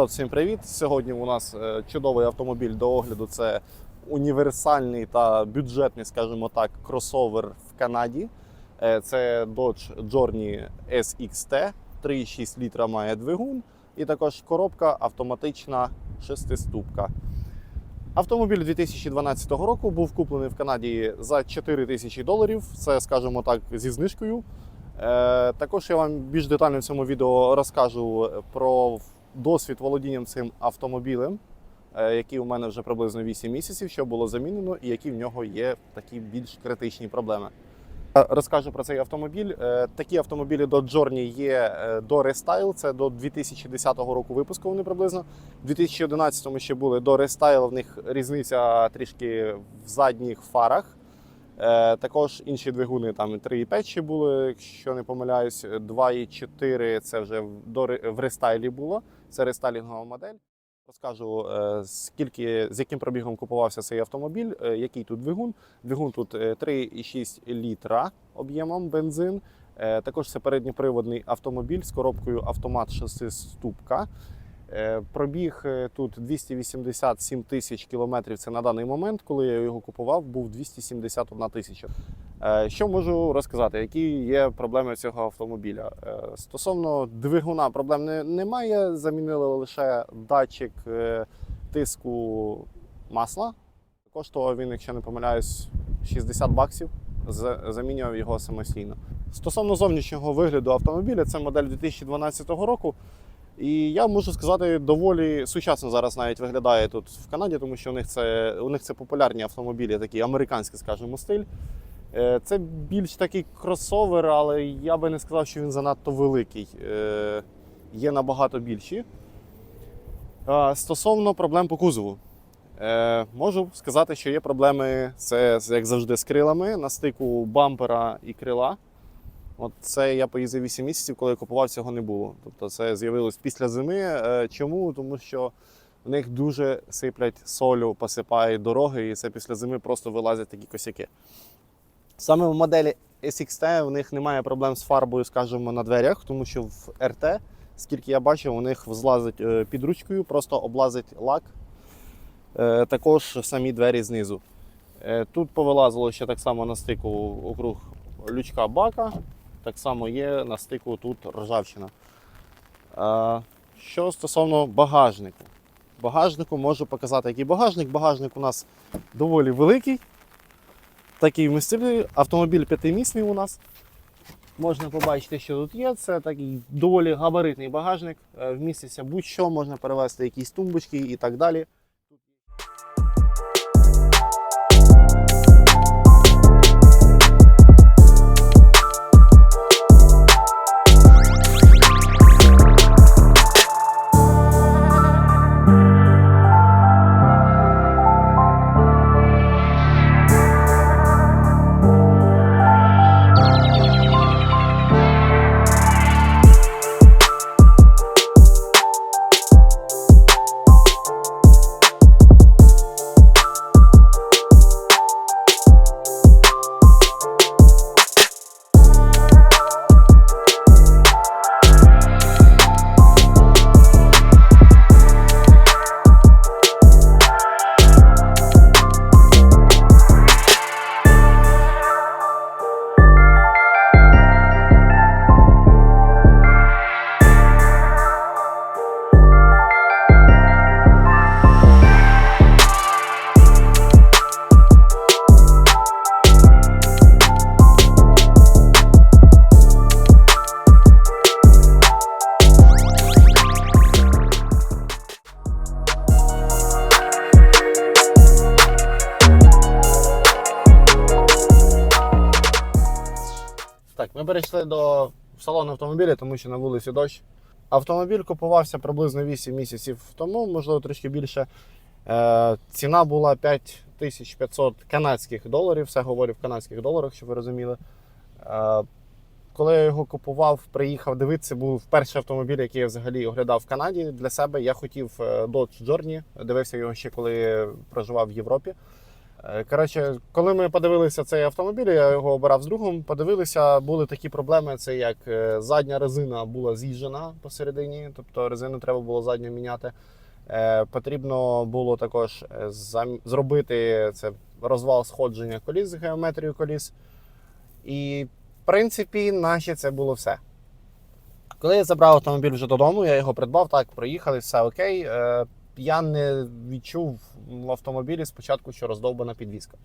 Народ, всім привіт! Сьогодні у нас е, чудовий автомобіль до огляду. Це універсальний та бюджетний, скажімо так, кросовер в Канаді. Е, Це Dodge Journey SXT, 3,6 літра має двигун, і також коробка автоматична шестиступка. Автомобіль 2012 року був куплений в Канаді за 4 тисячі доларів. Це, скажімо так, зі знижкою. Е, Також я вам більш детально в цьому відео розкажу про досвід володінням цим автомобілем, е, який у мене вже приблизно 8 місяців, що було замінено, і які в нього є такі більш критичні проблеми. Розкажу про цей автомобіль. Е, Такі автомобілі до Journey є е, до Restyle, це до 2010 року випуску вони приблизно. У 2011 ще були до Restyle, в них різниця трішки в задніх фарах. Е, Також інші двигуни там 3,5 ще були, якщо не помиляюсь, 2,4 це вже в- рестайлі було. Це рестайлінгова модель. Розкажу, е, скільки з яким пробігом купувався цей автомобіль, е, який тут двигун. Двигун тут е, 3,6 літра об'ємом бензин. Також це передньоприводний автомобіль з коробкою автомат 6-ступка. Е, Пробіг е, тут 287 тисяч кілометрів. Це на даний момент, коли я його купував, був 271 тисяча. Е, Що можу розказати, які є проблеми цього автомобіля? Е, Стосовно двигуна, проблем немає. Замінили лише датчик е, тиску масла. Коштував він, якщо не помиляюсь, 60 баксів. Замінював його самостійно. Стосовно зовнішнього вигляду автомобіля, це модель 2012 року. І я можу сказати, доволі сучасно зараз навіть виглядає тут в Канаді, тому що у них це, у них це популярні автомобілі, такий американський, скажімо, стиль. Е, Це більш такий кросовер, але я би не сказав, що він занадто великий. Е, Є набагато більші. Стосовно проблем по кузову. Е, Можу сказати, що є проблеми, це як завжди, з крилами на стику бампера і крила. От це я поїздив 8 місяців, коли я купував, цього не було. Тобто це з'явилось після зими. Е, Чому? Тому що в них дуже сиплять солю, посипають дороги, і це після зими просто вилазять такі косяки. Саме в моделі SXT в них немає проблем з фарбою, скажімо, на дверях, тому що в RT, скільки я бачив, у них злазить е, під ручкою, просто облазить лак. Е, Також самі двері знизу. Тут повилазило ще так само на стику округ лючка бака. Так само є на стику тут ржавчина. Що стосовно багажнику. Багажнику можу показати, який багажник. Багажник у нас доволі великий. Такий вмістивний. Автомобіль п'ятимісний у нас. Можна побачити, що тут є. Це такий доволі габаритний багажник. Е, Вміститься будь-що, можна перевезти якісь тумбочки і так далі. Так, ми перейшли до салону автомобіля, тому що на вулиці дощ. Автомобіль купувався приблизно 8 місяців тому, можливо, трішки більше. Е, ціна була 5500 канадських доларів, все говорю в канадських доларах, щоб ви розуміли. Е, коли я його купував, приїхав дивитися, був перший автомобіль, який я взагалі оглядав в Канаді для себе. Я хотів е, Dodge Journey, дивився його ще коли проживав в Європі. Е, Коротше, коли ми подивилися цей автомобіль, я його обирав з другом. Подивилися, були такі проблеми: це як е, задня резина була з'їжджена посередині, тобто резину треба було задню міняти. Е, Потрібно було також зробити це розвал сходження коліс, геометрію коліс. І, в принципі, наче це було все. Коли я забрав автомобіль вже додому, я його придбав, так, проїхали, все окей. Я не відчув в автомобілі спочатку, що роздовбана підвізка.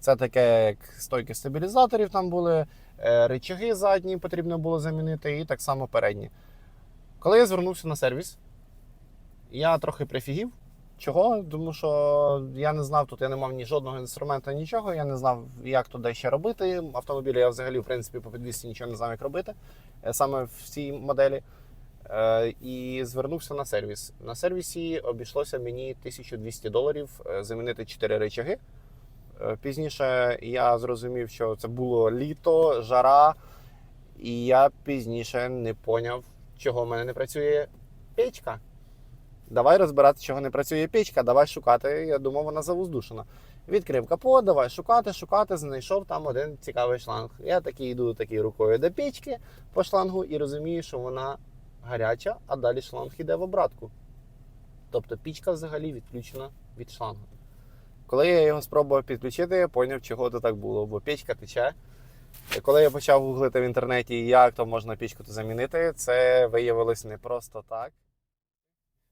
Це таке, як стойки стабілізаторів там були, е, рычаги задні потрібно було замінити, і так само передні. Коли я звернувся на сервіс, я трохи прифігів. Чого? Тому що я не знав, тут я не мав ні жодного інструменту, нічого. Я не знав, як туди ще робити. Автомобілі я взагалі, в принципі, по підвісці нічого не знав, як робити е, саме в цій моделі. Е, І звернувся на сервіс. На сервісі обійшлося мені 1200 доларів е, замінити 4 речаги. Е, Пізніше я зрозумів, що це було літо, жара, і я пізніше не поняв, чого в мене не працює печка. Давай розбирати, чого не працює печка, давай шукати. Я думав, вона завоздушена. Відкрив капот, давай шукати, шукати, знайшов там один цікавий шланг. Я такий йду такий рукою до печки по шлангу і розумію, що вона гаряча, а далі шланг йде в обратку. Тобто пічка взагалі відключена від шлангу. Коли я його спробував підключити, я зрозумів, чого це так було, бо печка тече. І Коли я почав гуглити в інтернеті, як то можна пічку замінити, це виявилось не просто так.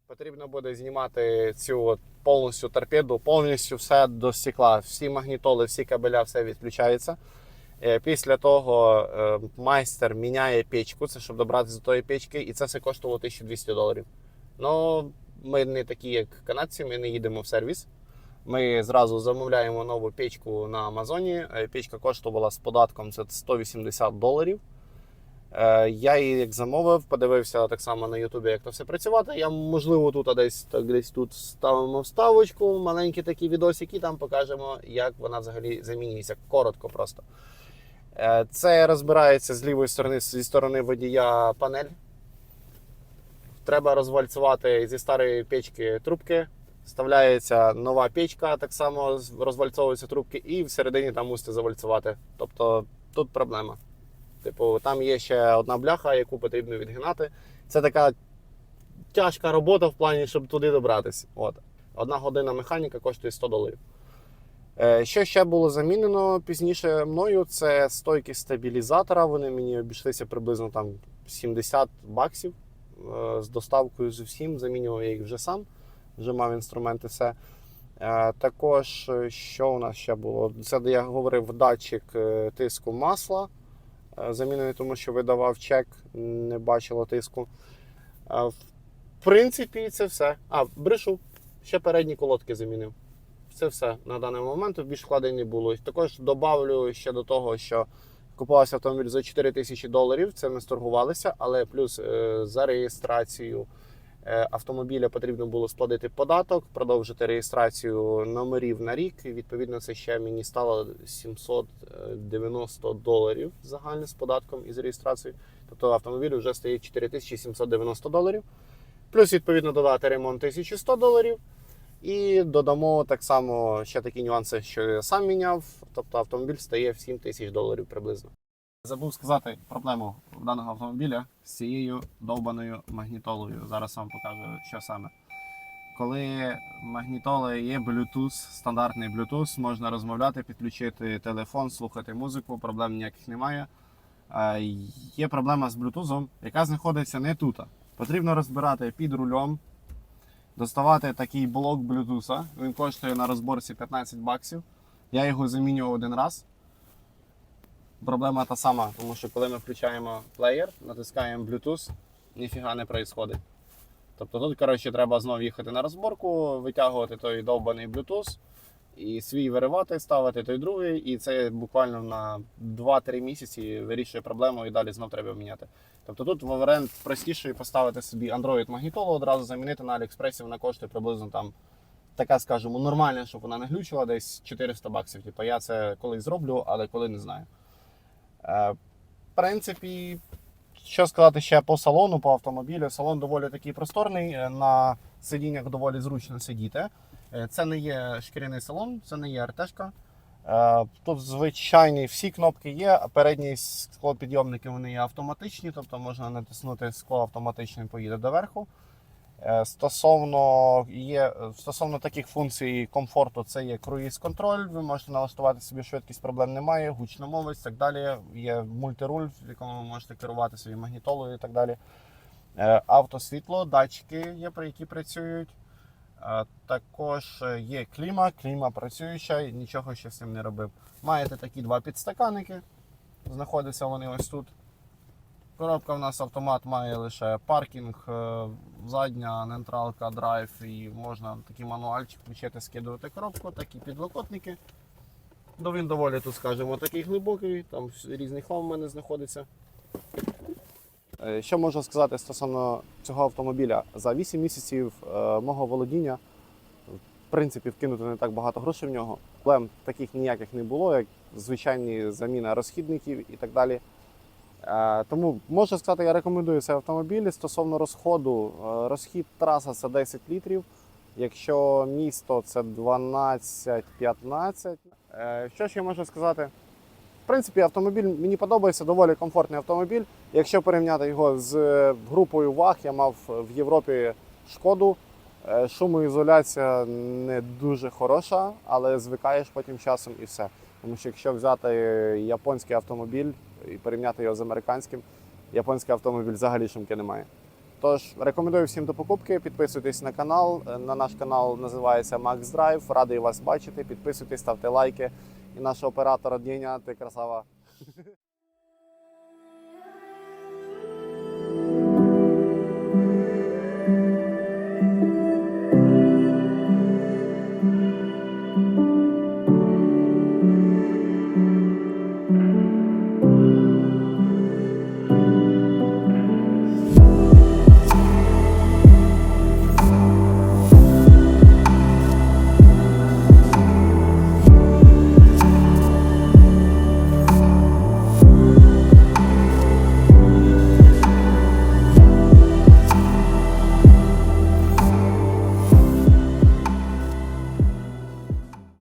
Потрібно буде знімати цю от повністю торпеду, повністю все до стекла, всі магнітоли, всі кабеля, все відключається. Е, Після того е, майстер міняє печку, це щоб добратися до тої печки, і це все коштувало 1200 доларів. Ну, ми не такі, як канадці, ми не їдемо в сервіс. Ми зразу замовляємо нову печку на Амазоні. Е, Печка коштувала з податком це 180 доларів. Я її як замовив, подивився так само на Ютубі, як то все працювати. Я, можливо, тут десь, так, десь тут ставимо вставочку, маленький такий відосик, і там покажемо, як вона взагалі замінюється. Коротко просто. Е, Це розбирається з лівої сторони, зі сторони водія панель. Треба розвальцювати зі старої печки трубки. Вставляється нова печка, так само розвальцовуються трубки, і всередині там мусите завальцювати. Тобто тут проблема. Типу, там є ще одна бляха, яку потрібно відгинати. Це така тяжка робота в плані, щоб туди добратися. От. Одна година механіка коштує 100 доларів. Е, Що ще було замінено пізніше мною, це стойки стабілізатора. Вони мені обійшлися приблизно там 70 баксів е, з доставкою з усім. Замінював я їх вже сам, вже мав інструменти все. Е, Також, що у нас ще було? Це я говорив датчик тиску масла. Замінений, тому що видавав чек, не бачило тиску. В принципі, це все. А, брешу, ще передні колодки замінив. Це все на даний момент. Більш вкладень не було. Також добавлю ще до того, що купувався автомобіль за 4 тисячі доларів. Це ми сторгувалися, але плюс е, за реєстрацію е, автомобіля потрібно було сплатити податок, продовжити реєстрацію номерів на рік. І, відповідно, це ще мені стало 790 доларів загальне з податком і з реєстрацією. Тобто автомобіль вже стає 4790 доларів. Плюс, відповідно, додати ремонт 1100 доларів. І додамо так само ще такі нюанси, що я сам міняв. Тобто автомобіль стає в 7 тисяч доларів приблизно. Забув сказати проблему в даного автомобіля з цією довбаною магнітолою. Зараз вам покажу, що саме. Коли магнітоли є Bluetooth, стандартний Bluetooth, можна розмовляти, підключити телефон, слухати музику, проблем ніяких немає. Е, Є проблема з Bluetooth, яка знаходиться не тут. Потрібно розбирати під рулем, доставати такий блок Bluetooth. Він коштує на розборці 15 баксів. Я його замінював один раз. Проблема та сама, тому що коли ми включаємо плеєр, натискаємо Bluetooth, ніфіга не відбувається. Тобто тут, коротше, треба знову їхати на розборку, витягувати той довбаний Bluetooth і свій виривати, ставити той другий, і це буквально на 2-3 місяці вирішує проблему і далі знов треба міняти. Тобто тут варіант простіший поставити собі Android магнітолу, одразу замінити на Аліекспресі, вона коштує приблизно там така, скажімо, нормальна, щоб вона не глючила, десь 400 баксів. Типу я це колись зроблю, але коли не знаю. Е, в принципі, що сказати ще по салону, по автомобілю. Салон доволі такий просторний, е, на сидіннях доволі зручно сидіти. Е, Це не є шкіряний салон, це не є РТшка. Е, Тут звичайні всі кнопки є, передні склопідйомники вони є автоматичні, тобто можна натиснути скло автоматично і поїде доверху. Е, Стосовно, є, стосовно таких функцій комфорту, це є круїз-контроль. Ви можете налаштувати собі швидкість, проблем немає, гучномовець і так далі. Є мультируль, в якому ви можете керувати собі магнітолою і так далі. Автосвітло, датчики є, при- які працюють. Також е, є кліма, кліма працююча, нічого ще з цим не робив. Маєте такі два підстаканники. Знаходяться вони ось тут. Коробка в нас автомат має лише паркінг, е, задня нейтралка, драйв, і можна такий мануальчик включити, скидувати коробку, такі підлокотники. Ну, він доволі тут, скажімо, такий глибокий, там різний хлам в мене знаходиться. Е, Що можу сказати стосовно цього автомобіля? За 8 місяців е, мого володіння, в принципі, вкинути не так багато грошей в нього. Проблем таких ніяких не було, як звичайні заміна розхідників і так далі. Е, Тому можу сказати, я рекомендую цей автомобіль. Стосовно розходу, розхід траса це 10 літрів. Якщо місто це 12-15. Е, Що я можу сказати? В принципі, автомобіль мені подобається, доволі комфортний автомобіль. Якщо порівняти його з е, групою ВАГ, я мав в Європі шкоду. Е, Шумоізоляція не дуже хороша, але звикаєш потім часом і все. Тому що якщо взяти японський автомобіль і порівняти його з американським, японський автомобіль взагалі шумки немає. Тож рекомендую всім до покупки. Підписуйтесь на канал. Е, На наш канал називається Max Drive. Радий вас бачити. Підписуйтесь, ставте лайки. І нашого оператора Дєня, ти красава.